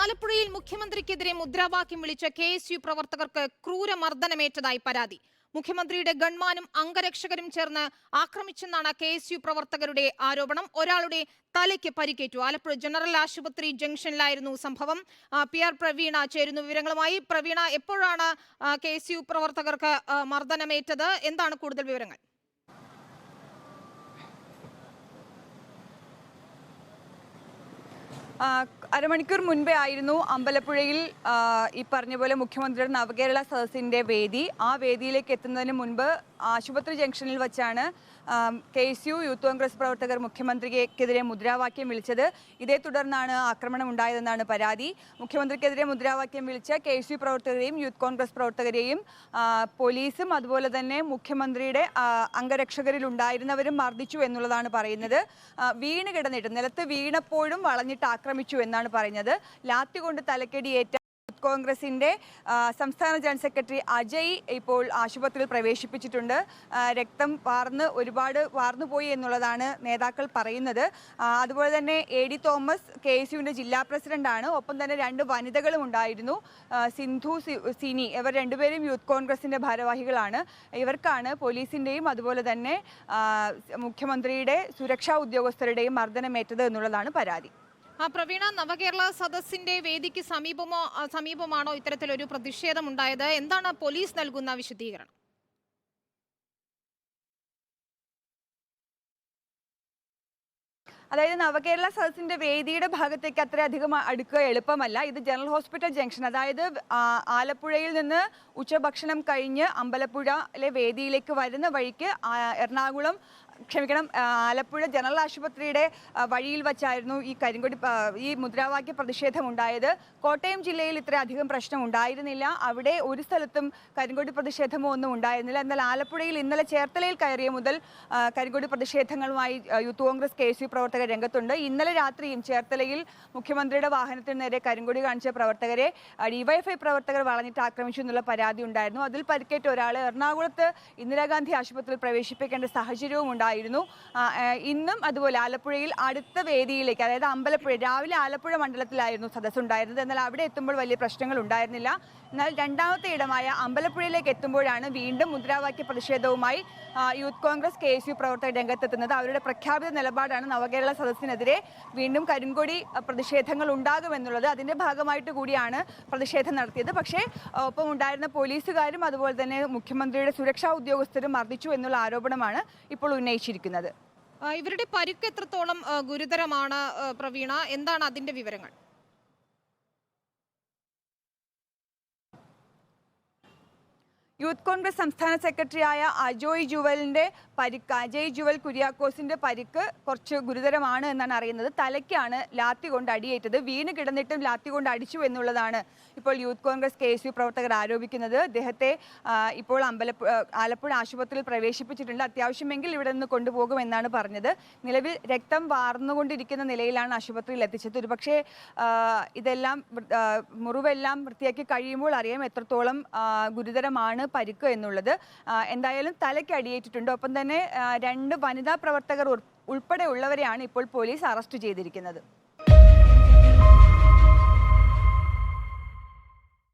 ആലപ്പുഴയിൽ മുഖ്യമന്ത്രിക്കെതിരെ മുദ്രാവാക്യം വിളിച്ച കെ എസ് യു പ്രവർത്തകർക്ക് ക്രൂരമർദ്ദനമേറ്റതായി പരാതി. മുഖ്യമന്ത്രിയുടെ ഗൺമാനും അംഗരക്ഷകരും ചേർന്ന് ആക്രമിച്ചെന്നാണ് കെ എസ് യു പ്രവർത്തകരുടെ ആരോപണം. ഒരാളുടെ തലയ്ക്ക് പരിക്കേറ്റു. ആലപ്പുഴ ജനറൽ ആശുപത്രി ജംഗ്ഷനിലായിരുന്നു സംഭവം. പി ആർ പ്രവീണ ചേരുന്നു വിവരങ്ങളുമായി. പ്രവീണ എപ്പോഴാണ് കെ എസ് യു പ്രവർത്തകർക്ക് മർദ്ദനമേറ്റത്? എന്താണ് കൂടുതൽ വിവരങ്ങൾ? അരമണിക്കൂർ മുൻപേ ആയിരുന്നു അമ്പലപ്പുഴയിൽ ഈ പറഞ്ഞ പോലെ മുഖ്യമന്ത്രിയുടെ നവകേരള സദസ്സിന്റെ വേദി. ആ വേദിയിലേക്ക് എത്തുന്നതിന് മുൻപ് ആശുപത്രി ജംഗ്ഷനിൽ വെച്ചാണ് K S U Youth Congress പ്രവർത്തകർ മുഖ്യമന്ത്രിക്കെതിരെ മുദ്രാവാക്യം വിളിച്ചത്. ഇതേ തുടർന്നാണ് ആക്രമണം ഉണ്ടായതെന്നാണ് പരാതി. മുഖ്യമന്ത്രിക്കെതിരെ മുദ്രാവാക്യം വിളിച്ച കെ എസ് യു പ്രവർത്തകരെയും യൂത്ത് കോൺഗ്രസ് പ്രവർത്തകരെയും പോലീസും അതുപോലെ തന്നെ മുഖ്യമന്ത്രിയുടെ അംഗരക്ഷകരിൽ ഉണ്ടായിരുന്നവരും മർദ്ദിച്ചു എന്നുള്ളതാണ് പറയുന്നത്. വീണ് കിടന്നിട്ട് നിലത്ത് വീണപ്പോഴും വളഞ്ഞിട്ട് ആക്രമിച്ചു എന്നാണ് പറഞ്ഞത് ലാത്തി കൊണ്ട് തലക്കടിയേറ്റ യൂത്ത് കോൺഗ്രസിന്റെ സംസ്ഥാന ജനറൽ സെക്രട്ടറി അജയ് ഇപ്പോൾ ആശുപത്രിയിൽ പ്രവേശിപ്പിച്ചിട്ടുണ്ട്. രക്തം വാർന്ന് ഒരുപാട് വാർന്നുപോയി എന്നുള്ളതാണ് നേതാക്കൾ പറയുന്നത്. അതുപോലെ തന്നെ A D Thomas K S യുവിന്റെ ജില്ലാ പ്രസിഡന്റാണ് ഒപ്പം തന്നെ രണ്ട് വനിതകളും ഉണ്ടായിരുന്നു. സിന്ധു സിനി ഇവർ രണ്ടുപേരും യൂത്ത് കോൺഗ്രസിന്റെ ഭാരവാഹികളാണ്. ഇവർക്കാണ് പോലീസിന്റെയും അതുപോലെ തന്നെ മുഖ്യമന്ത്രിയുടെ സുരക്ഷാ ഉദ്യോഗസ്ഥരുടെയും മർദ്ദനമേറ്റത് എന്നുള്ളതാണ് പരാതി. പ്രവീണ നവകേരള സദസ്സിന്റെ വേദിക്ക് സമീപമോ സമീപമാണോ ഇത്തരത്തിലൊരു പ്രതിഷേധം ഉണ്ടായത് എന്താണ് പോലീസ് നൽകുന്ന വിശദീകരണം? അതായത് നവകേരള സദസ്സിന്റെ വേദിയുടെ ഭാഗത്തേക്ക് അത്രയധികം അടുക്കുക എളുപ്പമല്ല. ഇത് ജനറൽ ഹോസ്പിറ്റൽ ജംഗ്ഷൻ. അതായത് ആലപ്പുഴയിൽ നിന്ന് ഉച്ചഭക്ഷണം കഴിഞ്ഞ് അമ്പലപ്പുഴയിലെ വേദിയിലേക്ക് വരുന്ന വഴിക്ക് എറണാകുളം ക്ഷമിക്കണം ആലപ്പുഴ ജനറൽ ആശുപത്രിയുടെ വഴിയിൽ വച്ചായിരുന്നു ഈ കരിങ്കൊടി ഈ മുദ്രാവാക്യ പ്രതിഷേധം ഉണ്ടായത്. കോട്ടയം ജില്ലയിൽ ഇത്രയധികം പ്രശ്നം ഉണ്ടായിരുന്നില്ല. അവിടെ ഒരു സ്ഥലത്തും കരിങ്കൊടി പ്രതിഷേധമോ ഒന്നും ഉണ്ടായിരുന്നില്ല. എന്നാൽ ആലപ്പുഴയിൽ ഇന്നലെ ചേർത്തലയിൽ കയറിയ മുതൽ കരിങ്കൊടി പ്രതിഷേധങ്ങളുമായി യൂത്ത് കോൺഗ്രസ് കെ യു പ്രവർത്തകർ രംഗത്തുണ്ട്. ഇന്നലെ രാത്രിയും ചേർത്തലയിൽ മുഖ്യമന്ത്രിയുടെ വാഹനത്തിന് നേരെ കരിങ്കൊടി കാണിച്ച പ്രവർത്തകരെ ഡിവൈഎഫ്ഐ പ്രവർത്തകർ വളഞ്ഞിട്ട് ആക്രമിച്ചു എന്നുള്ള പരാതി ഉണ്ടായിരുന്നു. അതിൽ പരിക്കേറ്റ ഒരാൾ എറണാകുളത്ത് ഇന്ദിരാഗാന്ധി ആശുപത്രിയിൽ പ്രവേശിപ്പിക്കേണ്ട സാഹചര്യവും ഉണ്ടായിരുന്നു. ഇന്നും അതുപോലെ ആലപ്പുഴയിൽ അടുത്ത വേദിയിലേക്ക് അതായത് അമ്പലപ്പുഴ രാവിലെ ആലപ്പുഴ മണ്ഡലത്തിലായിരുന്നു സദസ്സ് ഉണ്ടായിരുന്നത് എന്നാൽ അവിടെ എത്തുമ്പോൾ വലിയ പ്രശ്നങ്ങൾ ഉണ്ടായിരുന്നില്ല. എന്നാൽ രണ്ടാമത്തെ ഇടമായ അമ്പലപ്പുഴയിലേക്ക് എത്തുമ്പോഴാണ് വീണ്ടും മുദ്രാവാക്യ പ്രതിഷേധവുമായി Youth Congress K S U പ്രവർത്തകർ രംഗത്തെത്തുന്നത്. അവരുടെ പ്രഖ്യാപിത നിലപാടാണ് നവകേരള സദസ്സിനെതിരെ വീണ്ടും കരിങ്കൊടി പ്രതിഷേധങ്ങൾ ഉണ്ടാകുമെന്നുള്ളത് അതിന്റെ ഭാഗമായിട്ട് കൂടിയാണ് പ്രതിഷേധം നടത്തിയത്. പക്ഷേ ഒപ്പം ഉണ്ടായിരുന്ന പോലീസുകാരും അതുപോലെ തന്നെ മുഖ്യമന്ത്രിയുടെ സുരക്ഷാ ഉദ്യോഗസ്ഥരും മർദ്ദിച്ചു എന്നുള്ള ആരോപണമാണ് ഇപ്പോൾ ഉന്നയിച്ചിരിക്കുന്നത്. ഇവരുടെ പരുക്ക് എത്രത്തോളം ഗുരുതരമാണ് പ്രവീണ? എന്താണ് അതിന്റെ വിവരങ്ങൾ? യൂത്ത് കോൺഗ്രസ് സംസ്ഥാന സെക്രട്ടറിയായ അജോയ് ജുവലിന്റെ പരിക്ക് അജയ് ജുവൽ കുര്യാക്കോസിന്റെ പരിക്ക് കുറച്ച് ഗുരുതരമാണ് എന്നാണ് അറിയുന്നത്. തലയ്ക്കാണ് ലാത്തി കൊണ്ട് അടിയേറ്റത്. വീണ് കിടന്നിട്ടും ലാത്തി കൊണ്ട് അടിച്ചു എന്നുള്ളതാണ് ഇപ്പോൾ യൂത്ത് കോൺഗ്രസ് കെ എസ് പ്രവർത്തകർ ആരോപിക്കുന്നത്. അദ്ദേഹത്തെ ഇപ്പോൾ അമ്പലപ്പുഴ ആലപ്പുഴ ആശുപത്രിയിൽ പ്രവേശിപ്പിച്ചിട്ടുണ്ട്. അത്യാവശ്യമെങ്കിൽ ഇവിടെ നിന്ന് കൊണ്ടുപോകുമെന്നാണ് പറഞ്ഞത്. നിലവിൽ രക്തം വാർന്നുകൊണ്ടിരിക്കുന്ന നിലയിലാണ് ആശുപത്രിയിൽ എത്തിച്ചത്. ഒരുപക്ഷെ ഇതെല്ലാം മുറിവെല്ലാം വൃത്തിയാക്കി കഴിയുമ്പോൾ അറിയാം എത്രത്തോളം ഗുരുതരമാണ് പരിക്ക് എന്നുള്ളത് എന്തായാലും തലയ്ക്ക് അടിയേറ്റിട്ടുണ്ട്. ഒപ്പം തന്നെ രണ്ട് വനിതാ പ്രവർത്തകർ ഉൾ- ഉൾപ്പെടെയുള്ളവരെയാണ് ഇപ്പോൾ പോലീസ് അറസ്റ്റ് ചെയ്തിരിക്കുന്നത്.